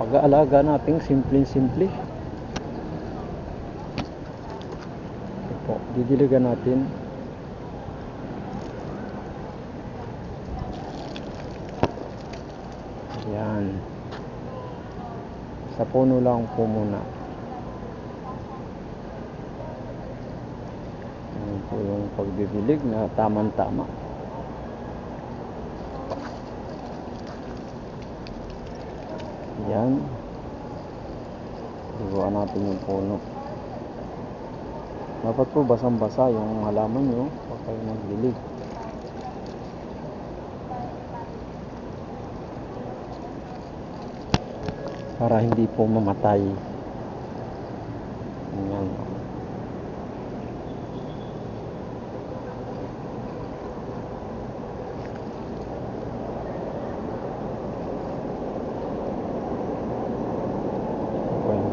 pag-aalaga natin simple-simple. Ito didiligan natin. Yan. Sa puno lang po muna. Yan po yung pagdidilig na tamang-tama. Yan. Liguan natin yung puno. Dapat po basang-basa yung halaman nyo pag kayo magdilig. Para hindi po mamatay. Yan.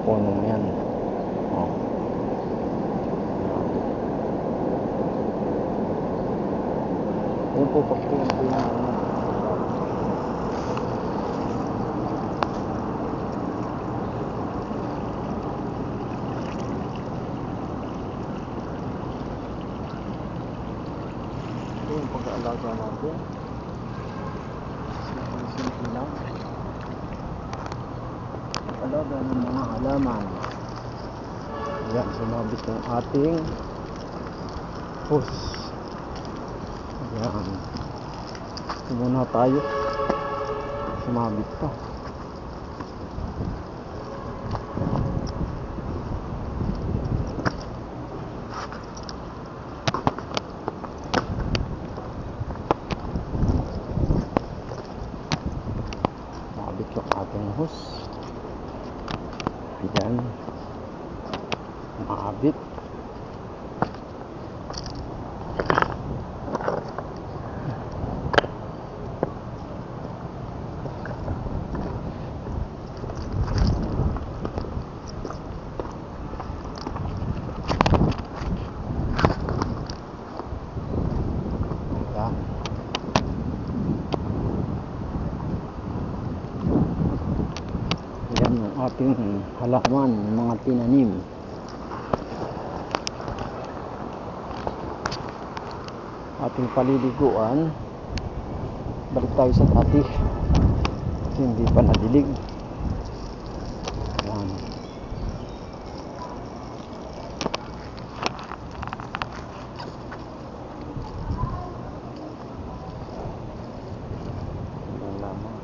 Yung punong yan. Oh. Yan po pag po yung. Ito yung pag-aalaga natin. Simple lang. Pag-aalaga ng mga halaman. Yan, sumabit yung ating hose. Yan. Muna tayo. Sumabit pa. Sumabit yung ating hose. Yan. Maabit. Yan. Yan yung ating halaman, mga tinanim. Ating paliliguan. Balik tayo sa. Kasi hindi pa nadilig. Yan. Yan lamang.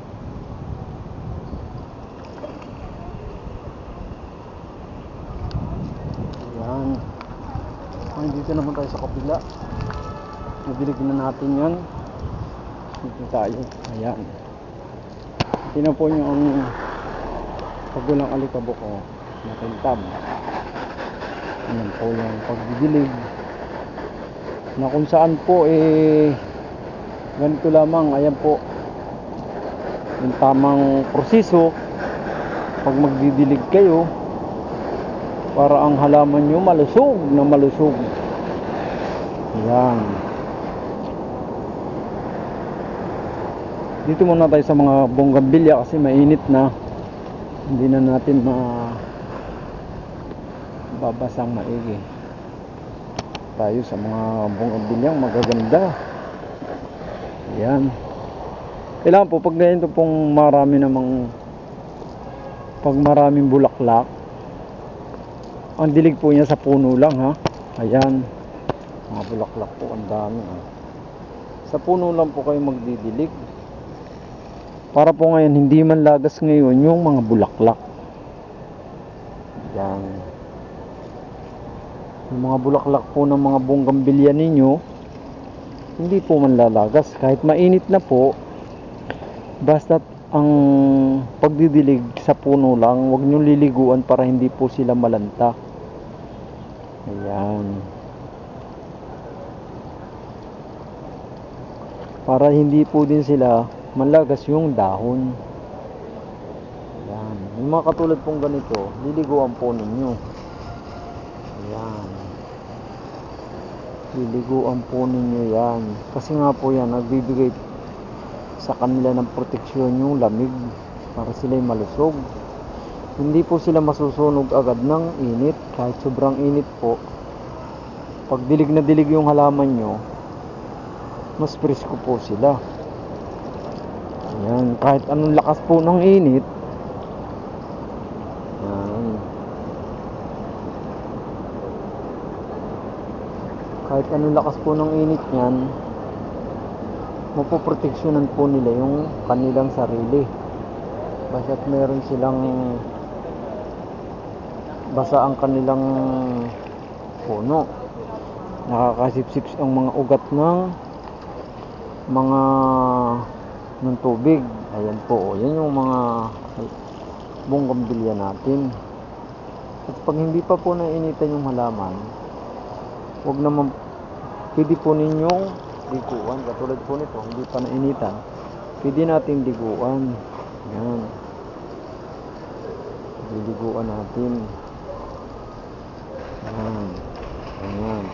Yan. Ay, dito naman tayo sa kapila. Nabilig na natin yan. Dito tayo. Ayan. Tingnan po nyo ang pagulang alikabok ko. Nakintab. Ayan po yung pagdidilig. Na kung saan po eh ganito lamang. Ayan po. Yung tamang proseso pag magdidilig kayo para ang halaman nyo malusog na malusog. Yan. Dito muna tayo sa mga bonggambilya kasi mainit na. Hindi na natin ma babasang maigi. Tayo sa mga bonggambilyang magaganda. Yan. Kailangan po pag ganito pong marami namang pag maraming bulaklak ang dilig po niya sa puno lang ha. Ayan. Mga bulaklak po ang dami ha. Sa puno lang po kayo magdidilig. Para po ngayon hindi man lagas ngayon yung mga bulaklak. Ayan. Yung mga bulaklak po ng mga bonggambilya ninyo hindi po man lalagas kahit mainit na po basta ang pagdidilig sa puno lang, huwag nyo liliguan para hindi po sila malanta. Ayan. Para hindi po din sila malagas yung dahon. Ayan. Yung mga katulad pong ganito, liliguan po ninyo. Ayan. Liliguan po ninyo yan. Kasi nga po yan, nagbibigay sa kanila ng proteksyon yung lamig para sila'y malusog. hindi po sila masusunog agad ng init kahit sobrang init po pag dilig na dilig yung halaman nyo mas presko po sila. Yan kahit anong lakas po ng init. Yan. Kahit anong lakas po ng init yan mapoproteksyonan po nila yung kanilang sarili. Basta't meron silang basa ang kanilang puno. Nakakasipsip ang mga ugat ng mga ng tubig. Ayan po oh. yan yung mga bunggambilya natin. At pag hindi pa po nainitan yung halaman huwag naman pwede po ninyong liguan katulad po nito hindi pa nainitan. Pwede nating liguan yan liliguan natin. Yan ayan.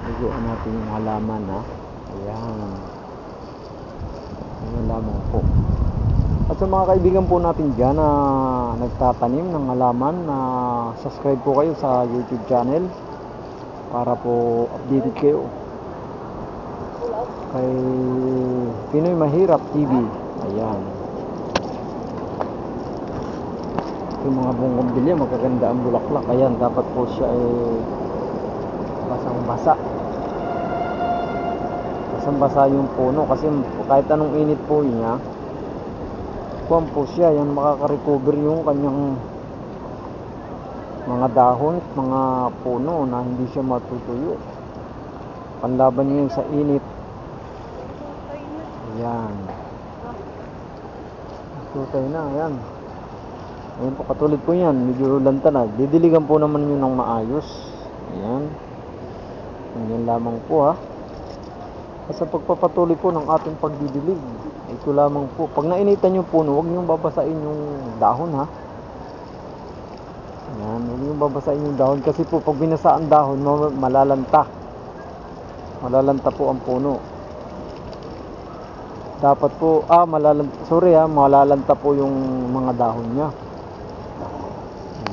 Liguan natin yung halaman ha ayan. Ayan lamang po. At sa mga kaibigan po natin dyan na nagtatanim ng halaman na subscribe po kayo sa youtube channel para po updated kayo. Kay Pinoy Mahirap TV ayan. Yung mga bunggambilya magaganda ang bulaklak. Ayan dapat po siya ay basang basa basang basa yung puno kasi kahit anong init po niya kuwan po siya yan makaka-recover yung kanyang mga dahon at mga puno na hindi siya matutuyo. Panlaban niya sa init. Ayan. Tutay na ayan. Ayan po katulad po yan medyo lanta na didiligan po naman yun ng maayos. Ayan. Ganyan lamang po ha at sa pagpapatuloy po ng ating pagdidilig ito lamang po. Pag nainitan yung puno huwag niyong babasain yung dahon ha? Ayan, huwag niyong babasain yung dahon. Kasi po pag binasa ang dahon ma- malalanta. Malalanta po ang puno. Dapat po ah malalanta sorry ha malalanta po yung mga dahon niya.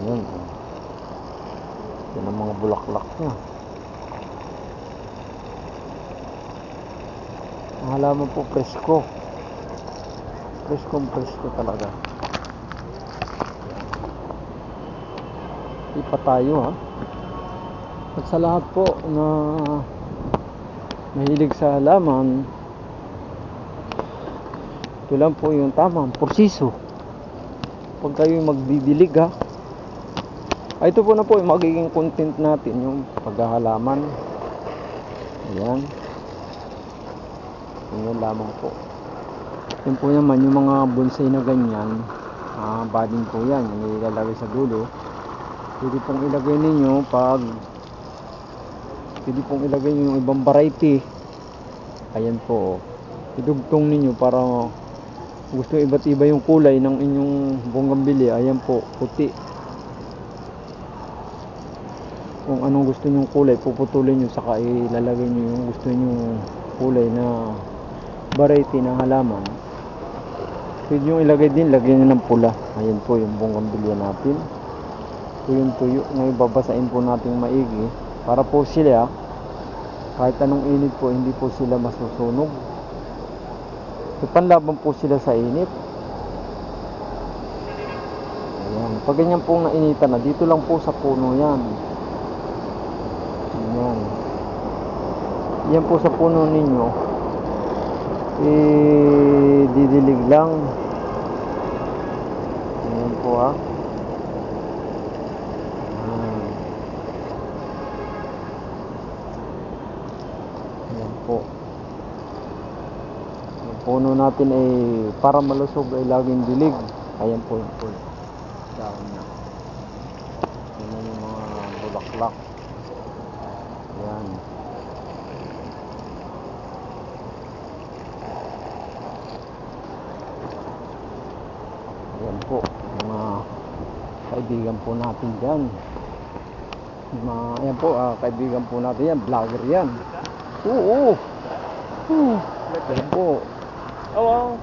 Ayan. Yan ang mga bulaklak niya ang halaman po presko. Preskong presko talaga. Ipa tayo ha? At sa lahat po na mahilig sa halaman ito lang po yung tamang porsiso pag kayo magdidilig ha? Ay ito po na po yung magiging content natin yung paghahalaman. Ayan yun lamang po. Yun po naman yung mga bonsai na ganyan ah, bading po yan yung ilalagay sa dulo. Pwede pong ilagay ninyo pag pwede pong ilagay nyo yung ibang variety. Ayan po oh. idugtong ninyo para gusto iba't iba yung kulay ng inyong bonggambili ayan po puti. Kung anong gusto nyong kulay puputulin nyo saka ilalagay nyo yung gusto nyong kulay na variety ng halaman pwede nyo ilagay din lagyan nyo ng pula. Ayan po yung bonggambilya natin. Tuyong tuyo ngayon babasain po natin maigi para po sila kahit anong init po hindi po sila masusunog. So, panlaban po sila sa init. Ayan. Pag ganyan pong nainitan na dito lang po sa puno yan. Ayan. Yan po sa puno ninyo eh didilig lang ayan po ha Ayan. Po. Yung puno natin ay para malusog ay laging dilig. Ayan po yung puno. Dahon na. Ayan yung mga bulaklak. Ayan. Ayan po. Mga kaibigan po natin dyan. Mga, ayan po, ah, kaibigan po natin yan. Vlogger yan. Oo. oo. Ayan po. Hello.